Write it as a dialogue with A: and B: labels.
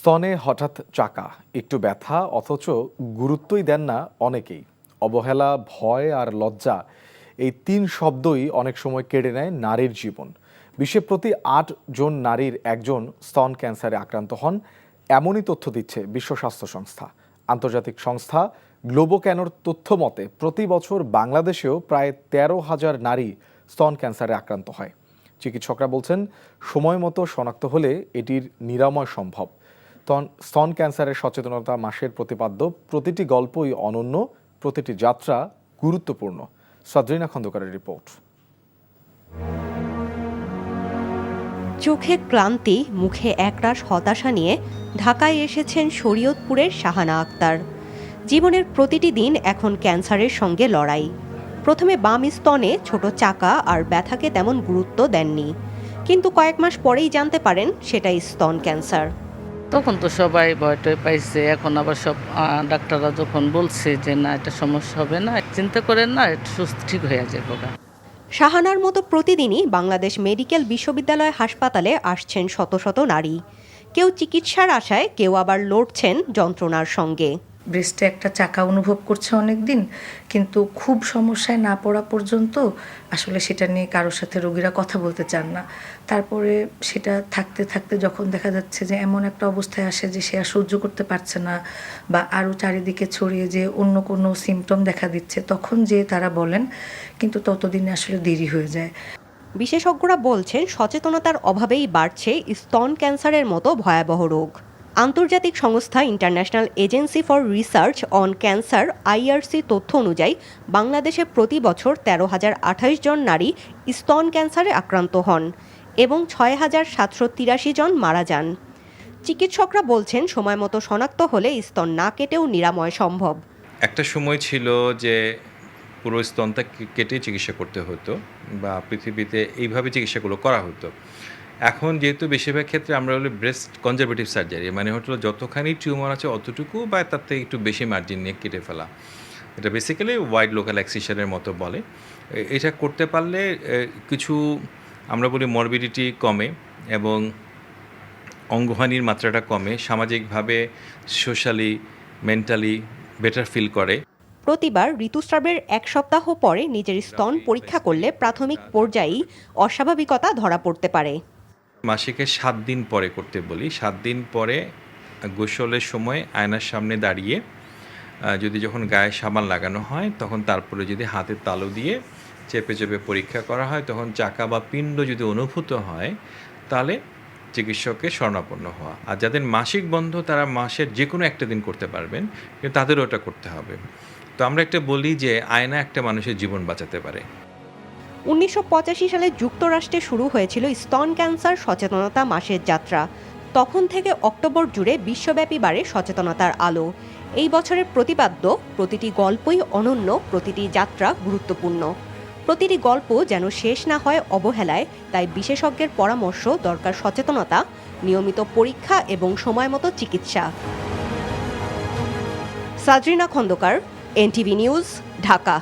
A: স্তনে হঠাৎ চাকা, একটু ব্যথা, অথচ গুরুত্বই দেন না অনেকেই। অবহেলা, ভয় আর লজ্জা, এই তিন শব্দই অনেক সময় কেড়ে নেয় নারীর জীবন। বিশ্বে প্রতি আট জন নারীর একজন স্তন ক্যান্সারে আক্রান্ত হন, এমনই তথ্য দিচ্ছে বিশ্ব স্বাস্থ্য সংস্থা। আন্তর্জাতিক সংস্থা গ্লোবো ক্যানোর তথ্য মতে, প্রতি বছর বাংলাদেশেও প্রায় তেরো হাজার নারী স্তন ক্যান্সারে আক্রান্ত হয়। চিকিৎসকরা বলছেন, সময় মতো শনাক্ত হলে এটির নিরাময় সম্ভব। স্তন ক্যান্সারের সচেতনতা মাসের প্রতিপাদ্য। প্রতিটি গল্পই অনন্য, প্রতিটি যাত্রা গুরুত্বপূর্ণ। সাদ্রিনা খন্দকারের রিপোর্ট।
B: চোখে ক্লান্তি, মুখে একরাশ হতাশা নিয়ে ঢাকায় এসেছেন শরীয়তপুরের শাহানা আক্তার। জীবনের প্রতিটি দিন এখন ক্যান্সারের সঙ্গে লড়াই। প্রথমে বাম স্তনে ছোট চাকা আর ব্যথাকে তেমন গুরুত্ব দেননি। কিন্তু কয়েক মাস পরেই জানতে পারেন সেটাই স্তন ক্যান্সার।
C: তখন তো সবাই ভয় টয় পাইছে, এখন আবার সব ডাক্তাররা যখন বলছে যে না, এটা সমস্যা হবে না, চিন্তা করেন না সুস্থ ঠিক হয়ে যাবে।
B: শাহানার মতো প্রতিদিনই বাংলাদেশ মেডিকেল বিশ্ববিদ্যালয় হাসপাতালে আসছেন শত শত নারী কেউ চিকিৎসার আশায়, কেউ আবার লড়ছেন যন্ত্রণার সঙ্গে
D: ব্রেস্টে একটা চাকা অনুভব করছে অনেক দিন কিন্তু খুব সমস্যায় না পড়া পর্যন্ত আসলে সেটা নিয়ে কারোর সাথে রোগীরা কথা বলতে চান না। তারপরে সেটা থাকতে থাকতে যখন দেখা যাচ্ছে যে এমন একটা অবস্থায় আসে যে সে আর সহ্য করতে পারছে না বা আরও চারিদিকে ছড়িয়ে যে অন্য কোনো সিমটম দেখা দিচ্ছে, তখন যে তারা বলেন, কিন্তু ততদিনে আসলে দেরি হয়ে যায়।
B: বিশেষজ্ঞরা বলছেন সচেতনতার অভাবেই বাড়ছে স্তন ক্যান্সারের মতো ভয়াবহ রোগ। আন্তর্জাতিক সংস্থা International Agency for Research on Cancer, IRC তথ্য অনুযায়ী, বাংলাদেশে প্রতি বছর তেরো হাজার আঠাশ জন নারী স্তন ক্যান্সারে আক্রান্ত হন এবং ছয় হাজার সাতশো তিরাশি জন মারা যান। চিকিৎসকরা বলছেন, সময় মতো শনাক্ত হলে স্তন না কেটেও নিরাময় সম্ভব।
E: একটা সময় ছিল যে পুরো স্তনটা কেটে চিকিৎসা করতে হতো বা পৃথিবীতে এইভাবে চিকিৎসাগুলো করা হতো। এখন যেহেতু বেশিরভাগ ক্ষেত্রে আমরা হলো ব্রেস্ট কনজারভেটিভ সার্জারি মানে হলো যতখানি টিউমার আছে অতটুকু বা তার থেকে একটু বেশি মার্জিন নিয়ে কেটে ফেলা। এটা বেসিক্যালি ওয়াইড লোকাল অ্যাক্সিশনের মতো বলে। এটা করতে পারলে কিছু আমরা বলি মরবিডিটি কমে এবং অঙ্গহানির মাত্রাটা কমে, সামাজিকভাবে সোশ্যালি মেন্টালি বেটার ফিল করে।
B: প্রতিবার ঋতুস্রাবের এক সপ্তাহ পরে নিজের স্তন পরীক্ষা করলে প্রাথমিক পর্যায়েই অস্বাভাবিকতা ধরা পড়তে পারে।
E: মাসিকের সাত দিন পরে করতে বলি। সাত দিন পরে গোসলের সময় আয়নার সামনে দাঁড়িয়ে যদি যখন গায়ে সাবান লাগানো হয়, তখন তারপরে যদি হাতের তালু দিয়ে চেপে চেপে পরীক্ষা করা হয়, তখন চাকা বা পিণ্ড যদি অনুভূত হয়, তাহলে চিকিৎসকের শরণাপন্ন হওয়া। আর যাদের মাসিক বন্ধ, তারা মাসের যে কোনো একটা দিন করতে পারবেন, কিন্তু তাদেরও ওটা করতে হবে। তো আমরা একটা বলি যে, আয়না একটা মানুষের জীবন বাঁচাতে পারে।
B: উনিশশো পঁচাশি সালে যুক্তরাষ্ট্রে শুরু হয়েছিল স্তন ক্যান্সার সচেতনতা মাসের যাত্রা। তখন থেকে অক্টোবর জুড়ে বিশ্বব্যাপী বাড়ে সচেতনতার আলো। এই বছরের প্রতিপাদ্য, প্রতিটি গল্পই অনন্য, প্রতিটি যাত্রা গুরুত্বপূর্ণ। প্রতিটি গল্প যেন শেষ না হয় অবহেলায়, তাই বিশেষজ্ঞের পরামর্শ, দরকার সচেতনতা, নিয়মিত পরীক্ষা এবং সময়মতো চিকিৎসা। Sajrina Khandakar, NTV news, Dhaka.